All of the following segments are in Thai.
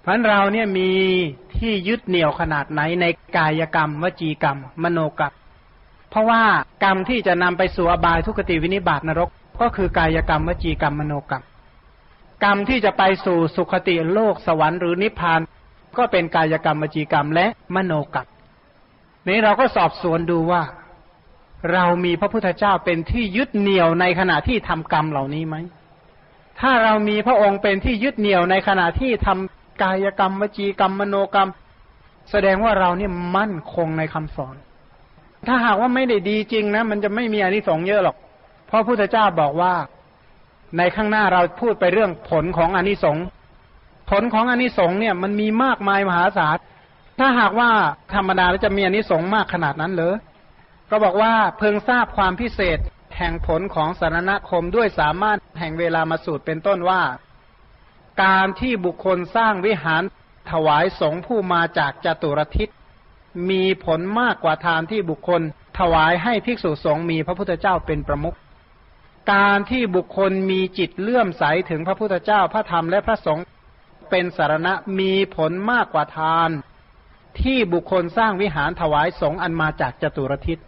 เพราะฉะนั้นเราเนี่ยมีที่ยึดเหนี่ยวขนาดไหนในกายกรรม วจีกรรม มโนกรรม เพราะว่ากรรมที่จะนำไปสู่อบายทุกขติวินิบาตนรก ก็คือกายกรรม วจีกรรม มโนกรรม กรรมที่จะไปสู่สุขติโลกสวรรค์หรือนิพพาน ก็เป็นกายกรรม วจีกรรม และมโนกรรมนี้เราก็สอบสวนดูว่า เรามีพระพุทธเจ้าเป็นที่ยึดเหนี่ยวในขณะที่ทำกรรมเหล่านี้ไหมถ้าเรามีพระองค์เป็นที่ยึดเหนี่ยวในขณะที่ทำ กายกรรมวจีกรรมมโนกรรม แสดงว่าเราเนี่ยมั่นคงในคำสอน ถ้าหากว่าไม่ได้ดีจริงนะ มันจะไม่มีอนิสงส์เยอะหรอก เพราะพุทธเจ้าบอกว่า ในข้างหน้าเราพูดไปเรื่องผลของอนิสงส์ผลของอนิสงส์เนี่ยมันมีมากมายมหาศาลถ้าหากว่าธรรมดาแล้วจะมีอนิสงส์มากขนาดนั้นเหรอก็บอกว่าเพิ่งทราบความพิเศษแห่งผลของสารณคมด้วยสามารถแห่งเวลามาสูตรเป็นต้นว่า การที่บุคคลสร้างวิหารถวายสงผู้มาจากจตุรทิศมีผลมากกว่าทานที่บุคคลถวายให้ภิกษุสงฆ์มีพระพุทธเจ้าเป็นประมุขการที่บุคคลมีจิตเลื่อมใสถึงพระพุทธเจ้าพระธรรมและพระสงฆ์เป็นสารณะมีผลมากกว่าทาน ที่บุคคลสร้างวิหารถวายสงฆ์อันมาจากจตุรทิศ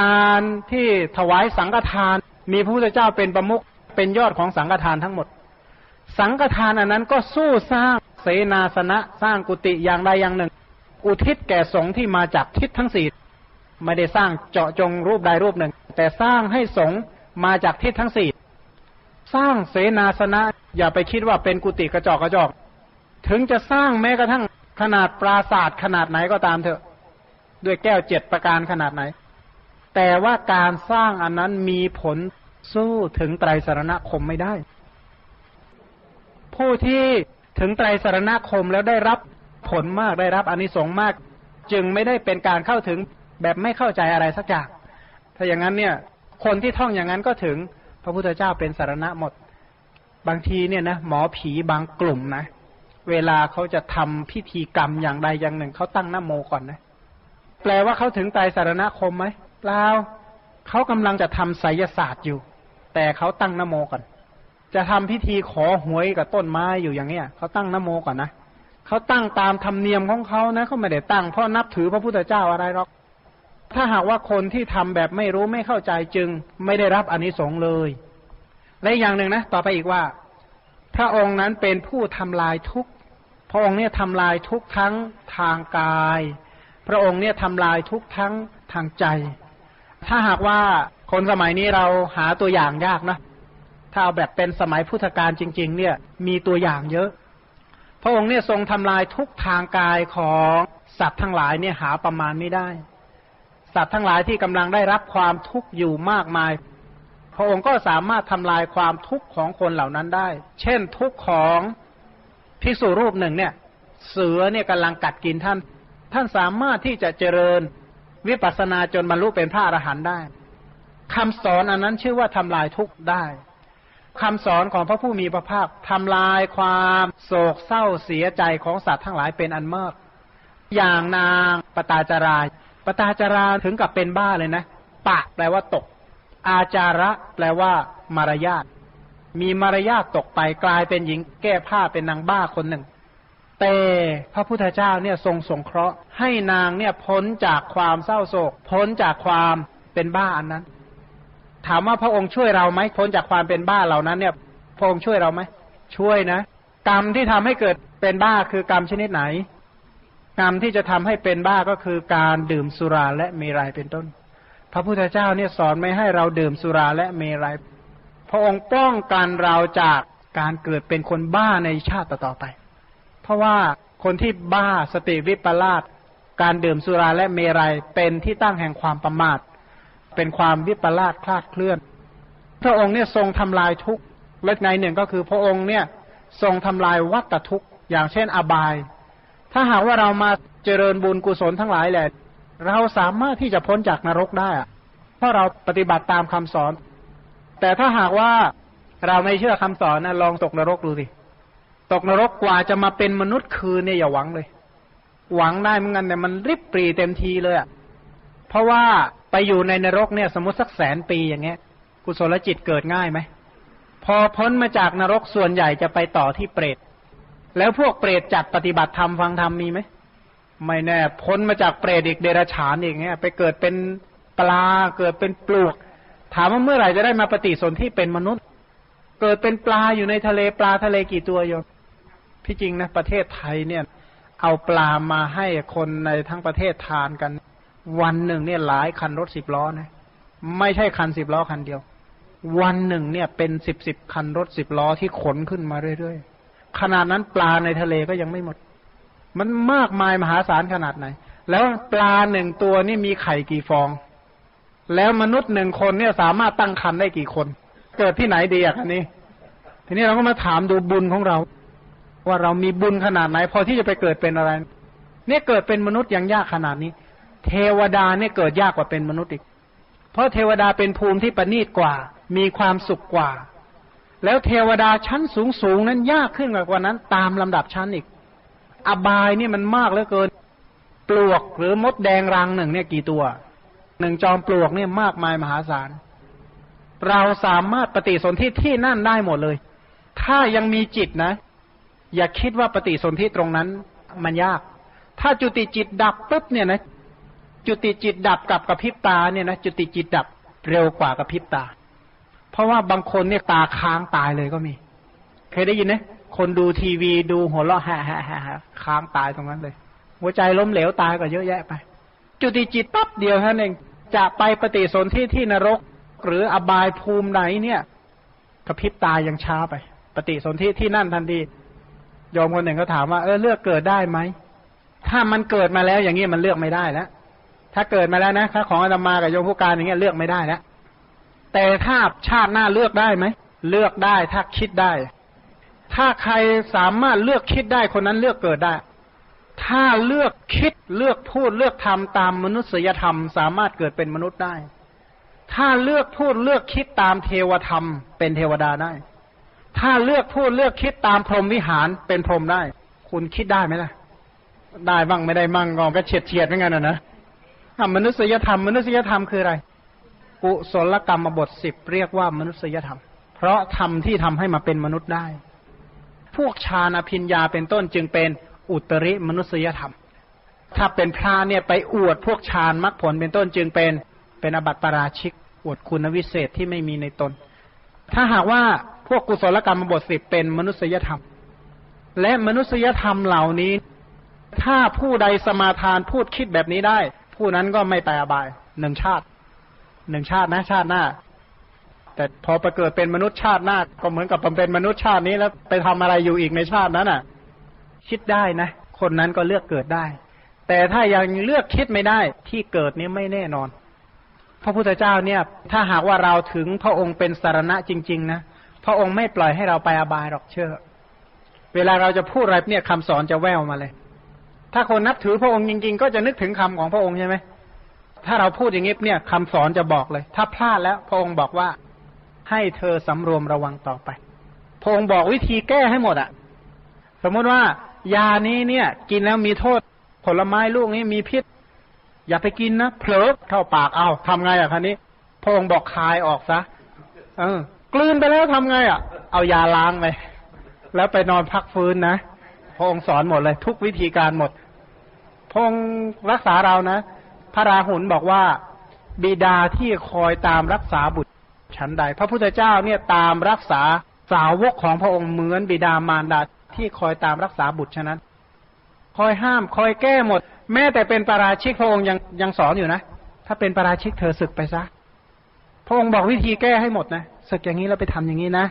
การที่ถวายสังฆทานมีพระพุทธเจ้าเป็นประมุขเป็นยอดของสังฆทานทั้งหมด สังฆทานอันนั้นก็สู้สร้างเสนาสนะสร้างกุฏิอย่างใดอย่างหนึ่ง อุทิศแก่สงฆ์ที่มาจากทิศทั้งสี่ไม่ได้สร้างเจาะจงรูปใดรูปหนึ่ง แต่สร้างให้สงฆ์มาจากทิศทั้งสี่สร้างเสนาสนะ อย่าไปคิดว่าเป็นกุฏิกระจอกกระจอก ถึงจะสร้างแม้กระทั่งขนาดปราศาสตร์ขนาดไหนก็ตามเถอะ ด้วยแก้วเจ็ดประการขนาดไหน แต่ว่าการสร้างอันนั้นมีผลสู้ถึงไตรสรณคมไม่ได้ ผู้ที่ถึงไตรสารณคมแล้วได้รับผลมากได้รับอนิสงส์มาก จึงไม่ได้เป็นการเข้าถึงแบบไม่เข้าใจอะไรสักอย่าง ถ้าอย่างนั้นเนี่ย คนที่ท่องอย่างนั้นก็ถึงพระพุทธเจ้าเป็นสารณะหมด บางทีเนี่ยนะหมอผีบางกลุ่มนะ เวลาเขาจะทำพิธีกรรมอย่างใดอย่างหนึ่งเขาตั้งหน้าโมก่อนนะ แปลว่าเขาถึงไตรสารณคมไหมเปล่าเขากำลังจะทำไสยศาสตร์อยู่ แต่เขาตั้งหน้าโมก่อน จะทำพิธีขอหวยกับต้นไม้อยู่อย่างเนี้ยเขาตั้งนโมก่อนนะเขาตั้งตามธรรมเนียมของเขานะเขาไม่ได้ตั้งเพราะนับถือพระพุทธเจ้าอะไรหรอก ถ้าหากว่าคนที่ทำแบบไม่รู้ไม่เข้าใจจึงไม่ได้รับอนิสงส์เลย และอย่างหนึ่งนะ ต่อไปอีกว่า พระองค์นั้นเป็นผู้ทำลายทุกพระองค์เนี่ยทำลายทุกทั้งทางกาย พระองค์เนี่ยทำลายทุกทั้งทางใจ ถ้าหากว่าคนสมัยนี้เราหาตัวอย่างยากนะ ถ้าเอาแบบเป็นสมัยพุทธกาลจริง ๆ เนี่ยมีตัวอย่างเยอะ พระองค์เนี่ยทรงทำลายทุกทางกายของสัตว์ทั้งหลายเนี่ยหาประมาณไม่ได้ สัตว์ทั้งหลายที่กำลังได้รับความทุกข์อยู่มากมาย พระองค์ก็สามารถทำลายความทุกข์ของคนเหล่านั้นได้ เช่นทุกข์ของภิกษุรูปหนึ่งเนี่ย เสือเนี่ยกำลังกัดกินท่าน ท่านสามารถที่จะเจริญวิปัสสนาจนบรรลุเป็นพระอรหันต์ได้คำสอนอันนั้นชื่อว่าทำลายทุกข์ได้ คำสอนของพระผู้มีพระภาคทำลายความโศกเศร้าเสียใจของสัตว์ทั้งหลายเป็นอันมาก อย่างนางปตาจารายปตาจาราถึงกับเป็นบ้าเลยนะ ปะแปลว่าตก อาจาระแปลว่า มารยาท มีมารยาทตกไปกลายเป็นหญิงแก้ผ้าเป็นนางบ้าคนหนึ่ง แต่พระพุทธเจ้าเนี่ยทรงสงเคราะห์ให้นางเนี่ยพ้นจากความเศร้าโศก พ้นจากความเป็นบ้าอันนั้น ถามว่าพระองค์ช่วยเราไหมพ้นจากความเป็นบ้าเหล่านั้นเนี่ย พระองค์ช่วยเราไหมช่วยนะ กรรมที่ทำให้เกิดเป็นบ้าคือกรรมชนิดไหน กรรมที่จะทำให้เป็นบ้าก็คือการดื่มสุราและเมรัยเป็นต้น พระพุทธเจ้าเนี่ยสอนไม่ให้เราดื่มสุราและเมรัยพระองค์ป้องกันเราจากการเกิดเป็นคนบ้าในชาติต่อไป เพราะว่าคนที่บ้าสติวิปลาสการดื่มสุราและเมรัยเป็นที่ตั้งแห่งความประมาท เป็นความวิปลาสคลาดเคลื่อน พระองค์เนี่ยทรงทำลายทุกข์และในหนึ่งก็คือพระองค์เนี่ยทรงทำลายวัตทุกข์อย่างเช่นอบาย ถ้าหากว่าเรามาเจริญบุญกุศลทั้งหลายแหละ เราสามารถที่จะพ้นจากนรกได้อะเพราะเราปฏิบัติตามคำสอน แต่ถ้าหากว่าเราไม่เชื่อคำสอนนะลองตกนรกดูสิตกนรกกว่าจะมาเป็นมนุษย์คืนเนี่ยอย่าหวังเลย หวังได้เหมือนกันแต่มันริบปรีเต็มทีเลยอะเพราะว่า ไปอยู่ในนรกเนี่ย สมมติสักแสนปีอย่างเงี้ย กุศลจิตเกิดง่ายไหมพอพ้นมาจากนรกส่วนใหญ่จะไปต่อที่เปรต แล้วพวกเปรตจัดปฏิบัติธรรมฟังธรรมมีไหมไม่แน่ พ้นมาจากเปรตอีกเดรัจฉานอีกเงี้ยไปเกิดเป็นปลาเกิดเป็นปลวก ถามว่าเมื่อไหร่จะได้มาปฏิสนธิเป็นมนุษย์ เกิดเป็นปลาอยู่ในทะเลปลาทะเลกี่ตัวโยมที่จริงนะประเทศไทยเนี่ย เอาปลามาให้คนในทั้งประเทศทานกัน วันหนึ่งเนี่ยหลายคันรถสิบล้อนะ ไม่ใช่คันสิบล้อคันเดียว วันหนึ่งเนี่ยเป็นสิบสิบคันรถสิบล้อที่ขนขึ้นมาเรื่อยๆขนาดนั้นปลาในทะเลก็ยังไม่หมด มันมากมายมหาศาลขนาดไหน แล้วปลาหนึ่งตัวนี่มีไข่กี่ฟอง แล้วมนุษย์หนึ่งคนเนี่ยสามารถตั้งครรภ์ได้กี่คน เกิดที่ไหนดีอะคันนี้ ทีนี้เราก็มาถามดูบุญของเรา ว่าเรามีบุญขนาดไหน พอที่จะไปเกิดเป็นอะไร เนี่ยเกิดเป็นมนุษย์ยังยากขนาดนี้ เทวดาเนี่ยเกิดยากกว่าเป็นมนุษย์อีก เพราะเทวดาเป็นภูมิที่ประณีตกว่า มีความสุขกว่า แล้วเทวดาชั้นสูงสูงนั้นยากขึ้นกว่านั้น ตามลำดับชั้นอีก อบายนี่มันมากเหลือเกิน ปลวกหรือมดแดงรังหนึ่งเนี่ยกี่ตัว หนึ่งจอมปลวกเนี่ยมากมายมหาศาล เราสามารถปฏิสนธิที่นั่นได้หมดเลย ถ้ายังมีจิตนะ อย่าคิดว่าปฏิสนธิตรงนั้น มันยาก ถ้าจุติจิตดับปุ๊บเนี่ยนะ จุติจิตดับกับกระพริบตาเนี่ยนะจุติจิตดับเร็วกว่ากระพริบตา เพราะว่าบางคนเนี่ยตาค้างตายเลยก็มี เคยได้ยินไหมคนดูทีวีดูหัวเราะแฮ่แฮ่แฮ่ค้างตายตรงนั้นเลย หัวใจล้มเหลวตายก็เยอะแยะไป จุติจิตปั๊บเดียวท่านั้นเองจะไปปฏิสนธิที่นรก หรืออบายภูมิไหนเนี่ยกระพริบตายังช้าไป ปฏิสนธิที่นั่นทันทีโยมคนหนึ่งก็ถามว่าเออเลือกเกิดได้ไหมถ้ามันเกิดมาแล้วอย่างนี้มันเลือกไม่ได้แล้ว ถ้าเกิดมาแล้วนะถ้าของอาตมากับโยมผู้การอย่างเงี้ยเลือกไม่ได้แล้วแต่ถ้าชาติหน้าเลือกได้ไหมเลือกได้ถ้าคิดได้ ถ้าใครสามารถเลือกคิดได้คนนั้นเลือกเกิดได้ ถ้าเลือกคิดเลือกพูดเลือกทำตามมนุษยธรรม สามารถเกิดเป็นมนุษย์ได้ ถ้าเลือกพูดเลือกคิดตามเทวธรรม เป็นเทวดาได้ ถ้าเลือกพูดเลือกคิดตามพรหมวิหารเป็นพรหมได้ คุณคิดได้ไหมล่ะ ได้บ้างไม่ได้บ้างก็เฉียดเฉียดเหมือนกันนะนอะ มนุษยธรรม มนุษยธรรมคืออะไร กุศลกรรมบทสิบเรียกว่ามนุษยธรรม เพราะธรรมที่ทำให้มาเป็นมนุษย์ได้ พวกฌานอภิญญาเป็นต้นจึงเป็นอุตริมนุษยธรรม ถ้าเป็นพระเนี่ยไปอวดพวกฌานมรรคผลเป็นต้นจึงเป็นเป็นอบัติปราชิก อวดคุณวิเศษที่ไม่มีในตน ถ้าหากว่าพวกกุศลกรรมบทสิบเป็นมนุษยธรรม และมนุษยธรรมเหล่านี้ ถ้าผู้ใดสมาทานพูดคิดแบบนี้ได้ ผู้นั้นก็ไม่ไปอบายหนึ่งชาติหนึ่งชาตินะชาติหน้า แต่พอไปเกิดเป็นมนุษย์ชาติหน้า ก็เหมือนกับเป็นมนุษย์ชาตินี้แล้วไปทำอะไรอยู่อีกในชาตินั้นอะ คิดได้นะ คนนั้นก็เลือกเกิดได้ แต่ถ้ายังเลือกคิดไม่ได้ที่เกิดนี้ไม่แน่นอน พระพุทธเจ้าเนี่ย ถ้าหากว่าเราถึงพระองค์เป็นสารณะจริง ๆ นะพระองค์ไม่ปล่อยให้เราไปอบายหรอกเชื่อ เวลาเราจะพูดอะไรเนี่ยคำสอนจะแววมาเลย ถ้าคนนับถือพระองค์จริง ๆ ก็จะนึกถึงคำของพระองค์ใช่ไหมถ้าเราพูดอย่างนี้เนี่ยคำสอนจะบอกเลย ถ้าพลาดแล้วพระองค์บอกว่า ให้เธอสำรวมระวังต่อไป พระองค์บอกวิธีแก้ให้หมดอะสมมติว่ายานี้เนี่ย กินแล้วมีโทษ ผลไม้ลูกนี้มีพิษ อย่าไปกินนะเผลอเข้าปากเอาทำไงอะคันนี้พระองค์บอกคายออกซะเออกลืนไปแล้วทำไงอะเอายาล้างไปแล้วไปนอนพักฟื้นนะพระองค์สอนหมดเลย ทุกวิธีการหมด พรงรักษาเรานะ พระราหุลบอกว่า บิดาที่คอยตามรักษาบุตรฉันใด พระพุทธเจ้าเนี่ยตามรักษาสาวกของพระองค์เหมือนบิดามารดาที่คอยตามรักษาบุตรฉะนั้น คอยห้ามคอยแก้หมด แม้แต่เป็นปาราชิกพระองค์ยังยังสอนอยู่นะ ถ้าเป็นปาราชิกเธอศึกไปซะพระองค์บอกวิธีแก้ให้หมดนะศึกอย่างนี้แล้วไปทำอย่างนี้นะ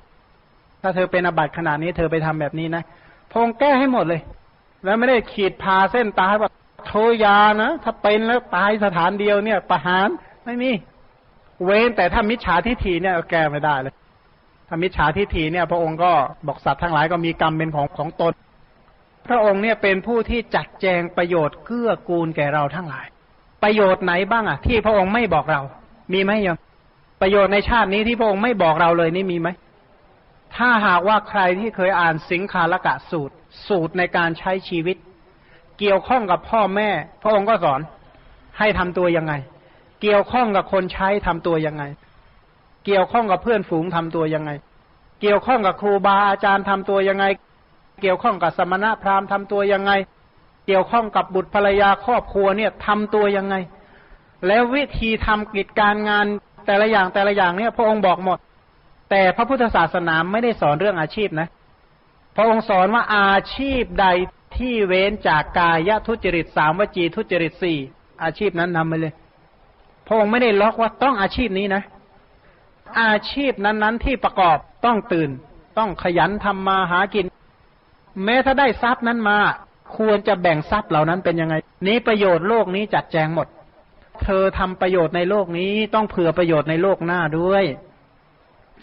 ถ้าเธอเป็นอบัติขนาดนี้เธอไปทำแบบนี้นะพระองค์แก้ให้หมดเลย แล้วไม่ได้ขีดพาเส้นตายว่า โทยานะ ถ้าเป็นแล้วตายสถานเดียวเนี่ย ประหารไม่มีเว้นแต่ถ้ามิจฉาทิฏฐิเนี่ยแก้ไม่ได้เลยถ้ามิจฉาทิฏฐิเนี่ย พระองค์ก็บอกสัตว์ทั้งหลายก็มีกรรมเป็นของของตน พระองค์เนี่ยเป็นผู้ที่จัดแจงประโยชน์เกื้อกูลแก่เราทั้งหลาย ประโยชน์ไหนบ้างอะ ที่พระองค์ไม่บอกเรา มีไหมยังประโยชน์ในชาตินี้ที่พระองค์ไม่บอกเราเลยนี่มีไหมถ้าหากว่าใครที่เคยอ่านสิงคาลกะสูตร สูตรในการใช้ชีวิต เกี่ยวข้องกับพ่อแม่ พระองค์ก็สอนให้ทำตัวยังไง เกี่ยวข้องกับคนใช้ทำตัวยังไง เกี่ยวข้องกับเพื่อนฝูงทำตัวยังไง เกี่ยวข้องกับครูบาอาจารย์ทำตัวยังไง เกี่ยวข้องกับสมณะพราหมณ์ทำตัวยังไง เกี่ยวข้องกับบุตรภรรยาครอบครัวเนี่ยทำตัวยังไง แล้ววิธีทำกิจการงานแต่ละอย่างแต่ละอย่างเนี่ย พระองค์บอกหมด แต่พระพุทธศาสนาไม่ได้สอนเรื่องอาชีพนะ พระองค์สอนว่าอาชีพใด ที่เว้นจากกายทุจริตสามวจีทุจริตสี่อาชีพนั้นทำไปเลยพระองค์ไม่ได้ล็อกว่าต้องอาชีพนี้นะ อาชีพนั้นๆที่ประกอบต้องตื่น ต้องขยันทำมาหากิน แม้ถ้าได้ทรัพย์นั้นมา ควรจะแบ่งทรัพย์เหล่านั้นเป็นยังไง นี้ประโยชน์โลกนี้จัดแจงหมด เธอทำประโยชน์ในโลกนี้ต้องเผื่อประโยชน์ในโลกหน้าด้วย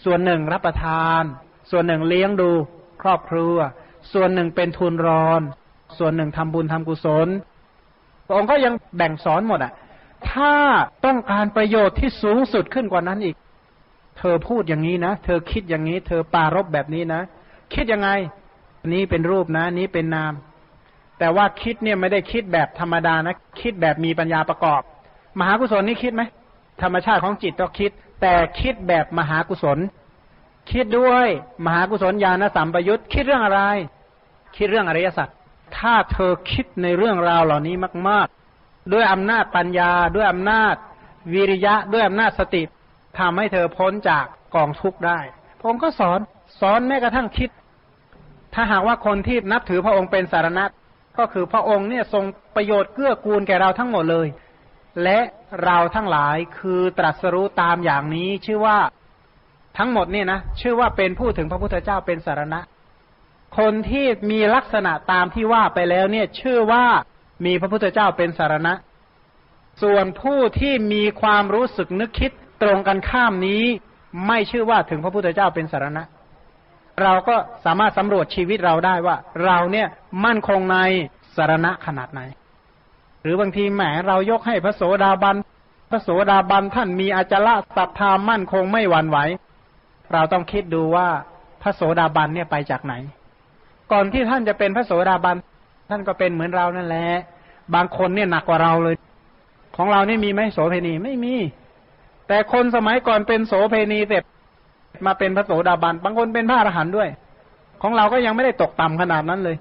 ส่วนหนึ่งรับประทาน ส่วนหนึ่งเลี้ยงดู ครอบครัว ส่วนหนึ่งเป็นทุนรอน ส่วนหนึ่งทำบุญทำกุศลพระองค์ก็ยังแบ่งสอนหมดอะ ถ้าต้องการประโยชน์ที่สูงสุดขึ้นกว่านั้นอีก เธอพูดอย่างนี้นะ เธอคิดอย่างนี้ เธอปารบแบบนี้นะ คิดยังไง นี้เป็นรูปนะ นี้เป็นนาม แต่ว่าคิดเนี่ยไม่ได้คิดแบบธรรมดานะ คิดแบบมีปัญญาประกอบ มหากุศลนี่คิดไหม ธรรมชาติของจิตต้องคิด แต่คิดแบบมหากุศล คิดด้วย มหากุศลญาณสัมปยุตคิดเรื่องอะไร คิดเรื่องอริยสัจ ถ้าเธอคิดในเรื่องราวเหล่านี้มาก ๆ ด้วยอำนาจปัญญา ด้วยอำนาจวิริยะ ด้วยอำนาจสติทำให้เธอพ้นจากกองทุกข์ได้พระองค์ก็สอนสอนแม้กระทั่งคิด ถ้าหากว่าคนที่นับถือพระองค์เป็นสารณะก็คือพระองค์เนี่ยทรงประโยชน์เกื้อกูลแก่เราทั้งหมดเลย และเราทั้งหลายคือตรัสรู้ตามอย่างนี้ชื่อว่าทั้งหมดเนี่ยนะชื่อว่าเป็นผู้ถึงพระพุทธเจ้าเป็นสารณะ คนที่มีลักษณะตามที่ว่าไปแล้วเนี่ยชื่อว่ามีพระพุทธเจ้าเป็นสารณะ ส่วนผู้ที่มีความรู้สึกนึกคิดตรงกันข้ามนี้ ไม่ชื่อว่าถึงพระพุทธเจ้าเป็นสารณะ เราก็สามารถสำรวจชีวิตเราได้ว่า เราเนี่ยมั่นคงในสารณะขนาดไหน หรือบางทีแหมเรายกให้พระโสดาบันพระโสดาบันท่านมีอาจละศรัทธามั่นคงไม่หวั่นไหว เราต้องคิดดูว่าพระโสดาบันเนี่ยไปจากไหน ก่อนที่ท่านจะเป็นพระโสดาบันท่านก็เป็นเหมือนเรานั่นแหละ บางคนเนี่ยหนักกว่าเราเลย ของเรานี่มีไหมโสเพณีไม่มี แต่คนสมัยก่อนเป็นโสเพณีเสร็จมาเป็นพระโสดาบัน บางคนเป็นพระอรหันต์ด้วย ของเราก็ยังไม่ได้ตกต่ำขนาดนั้นเลย